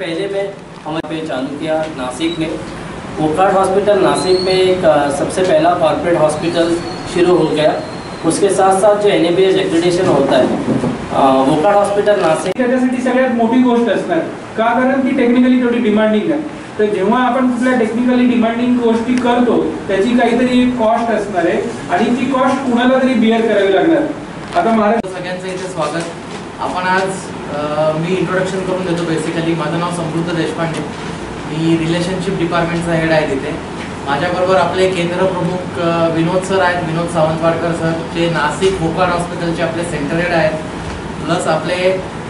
पहले मैं हमारे पे चालू किया नासिक में। वोकार्ड हॉस्पिटल नासिक में एक सबसे पहला कॉर्पोरेट हॉस्पिटल शुरू हो गया। उसके साथ साथ जो एन ए एक्रेडिटेशन होता है अ, हॉस्पिटल नासिक त्याच्यासाठी सगळ्यात मोठी गोष्ट असणार. का कारण ती टेक्निकली तेवढी डिमांडिंग आहे. तर जेव्हा आपण कुठल्या टेक्निकली डिमांडिंग गोष्टी करतो त्याची काहीतरी एक कॉस्ट असणार आहे. आणि ती कॉस्ट कुणाला तरी बिअर करावी लागणार. आता महाराज सगळ्यांचं इथे स्वागत. आपण आज मी इंट्रोडक्शन करून देतो बेसिकली माझं नाव समृद्ध देशपांडे. मी रिलेशनशिप डिपार्टमेंटचा हेड आहे तिथे. माझ्याबरोबर आपले केंद्र प्रमुख विनोद सर आहेत. विनोद सावंतवाडकर सर जे नाशिक भोपाळ हॉस्पिटलचे आपले सेंटर हेड आहेत. प्लस आपले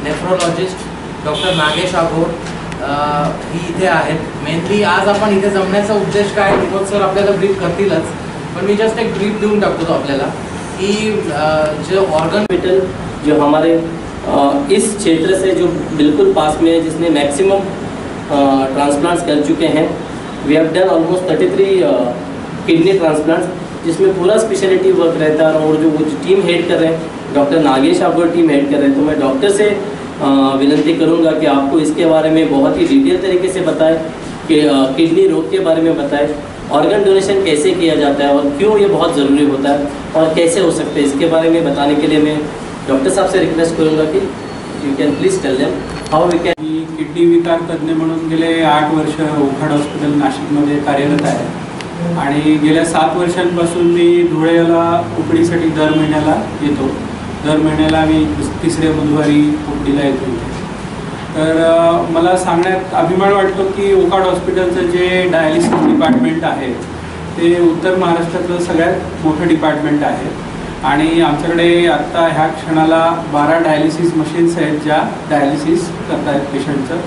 नेफ्रोलॉजिस्ट डॉक्टर नागेश आघोर ही इथे आहेत. मेनली आज आपण इथे जमण्याचा उद्देश काय? विनोद सर आपल्याला ब्रीफ करतीलच. पण मी जस्ट एक ब्रीफ देऊन टाकतो तो आपल्याला. की जे ऑर्गन मेटल जो हमारे इस क्षेत्र से जो बिल्कुल पास में है, जिसने मैक्सिमम ट्रांसप्लांट्स कर चुके हैं we have done almost thirty three kidney transplants जिसमें पूरा स्पेशलिटी वर्क रहता है और जो वो टीम हेड कर रहे हैं डॉक्टर नागेश आपको टीम हेड कर रहे हैं तो मैं डॉक्टर से विनती करूँगा कि आपको इसके बारे में बहुत ही डिटेल तरीके से बताएँ, कि किडनी रोग के बारे में बताएँ ऑर्गन डोनेशन कैसे किया जाता है और क्यों ये बहुत ज़रूरी होता है और कैसे हो सकते हैं, इसके बारे में बताने के लिए मैं डॉक्टर साहब से रिक्वेस्ट करूंगा कि you can please tell them how we can me kidney विकार तज्ज्ञ म्हणून गेले आठ वर्ष ओखाड हॉस्पिटल नाशिकमध्ये कार्यरत आहे. आणि गेल्या सात वर्षांपासून मी धुळ्याला उकडीसाठी दर महिन्याला येतो. दर महिन्याला मी तिसऱ्या बुधवारी उकडीला येतो तर मला सांगण्यात अभिमान वाटतो की ओकाड हॉस्पिटलचं जे डायलिसिस डिपार्टमेंट आहे ते उत्तर महाराष्ट्रातलं सगळ्यात मोठं डिपार्टमेंट आहे. आणि आमच्याकडे आत्ता ह्या क्षणाला बारा डायलिसिस मशीन्स आहेत ज्या डायलिसिस करत आहेत पेशंटचं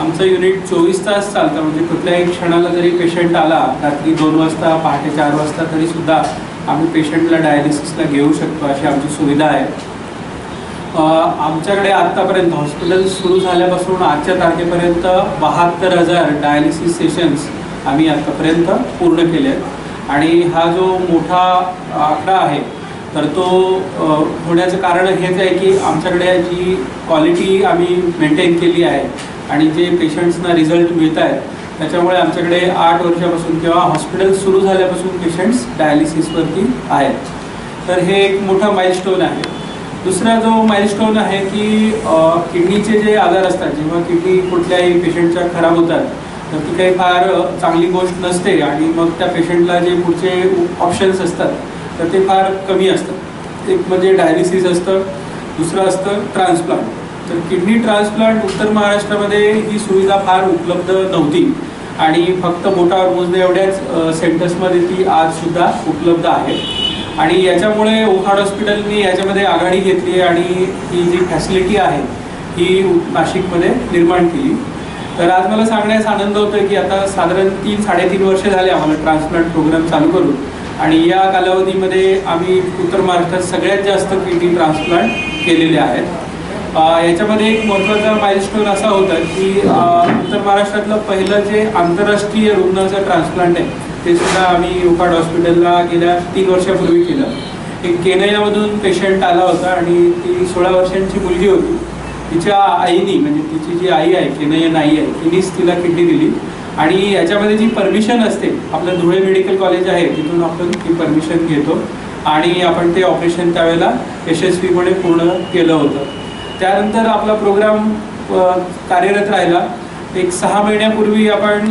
आमचं युनिट चोवीस तास चालतं म्हणजे कुठल्याही क्षणाला जरी पेशंट आला रात्री दोन वाजता पहाटे चार वाजता तरीसुद्धा आम्ही पेशंटला डायलिसिसला घेऊ शकतो अशी आमची सुविधा आहे. आमच्याकडे आत्तापर्यंत हॉस्पिटल सुरू झाल्यापासून आजच्या तारखेपर्यंत बहात्तर हजार डायलिसिस सेशन्स आम्ही आत्तापर्यंत पूर्ण केले आहेत आणि हा जो मोठा आकडा आहे तर तो होण्याचं कारण हेच आहे की आमच्याकडे जी क्वालिटी आम्ही मेंटेन केली आहे आणि जे पेशंट्सना रिझल्ट मिळत आहेत त्याच्यामुळे आमच्याकडे आठ वर्षापासून किंवा हॉस्पिटल सुरू झाल्यापासून पेशंट्स डायलिसिसवरती आहेत. तर हे एक मोठा माइलस्टोन आहे. दुसरा जो माइलस्टोन आहे की किडनीचे जे आजार असतात जेव्हा किडनी कुठल्याही पेशंटच्या खराब होतात तर ती काही फार चांगली गोष्ट नसते आणि मग त्या पेशंटला जे पुढचे ऑप्शन्स असतात तर ते फार कमी असतात एक म्हणजे डायलिसिस असतं दुसरं असतं ट्रान्सप्लांट. तर किडनी ट्रान्सप्लांट उत्तर महाराष्ट्रामध्ये ही सुविधा फार उपलब्ध नव्हती आणि फक्त मोठा मोजणे एवढ्याच सेंटर्समध्ये ती आजसुद्धा उपलब्ध आहे. आणि याच्यामुळे ओखाड हॉस्पिटलनी याच्यामध्ये आघाडी घेतली आणि ही जी फॅसिलिटी आहे ही नाशिकमध्ये निर्माण केली. तर आज मला सांगण्यास आनंद होतोय की आता साधारण तीन साडेतीन वर्ष झाले आम्हाला ट्रान्सप्लांट प्रोग्राम चालू करून. आणि या कालावधीमध्ये आम्ही उत्तर महाराष्ट्रात सगळ्यात जास्त किडनी ट्रान्सप्लांट केलेले आहेत. याच्यामध्ये एक महत्त्वाचा माइलस्टोन असा होता की उत्तर महाराष्ट्रातलं पहिलं जे आंतरराष्ट्रीय रुग्णाचं ट्रान्सप्लांट आहे ते सुद्धा आम्ही युकाड हॉस्पिटलला गेल्या तीन वर्षापूर्वी केलं. एक केनयामधून पेशंट आला होता आणि ती सोळा वर्षांची मुलगी होती. तिच्या आईनी म्हणजे तिची जी आई आहे केनयन आई आहे तिनेच तिला किडनी दिली. आणि याच्यामध्ये जी परमिशन असते आपलं धुळे मेडिकल कॉलेज आहे तिथून आपण ती परमिशन घेतो. आणि आपण ते ऑपरेशन त्यावेळेला यशस्वीपणे पूर्ण केलं होतं. त्यानंतर आपला प्रोग्राम कार्यरत राहिला. एक सहा महिन्यापूर्वी आपण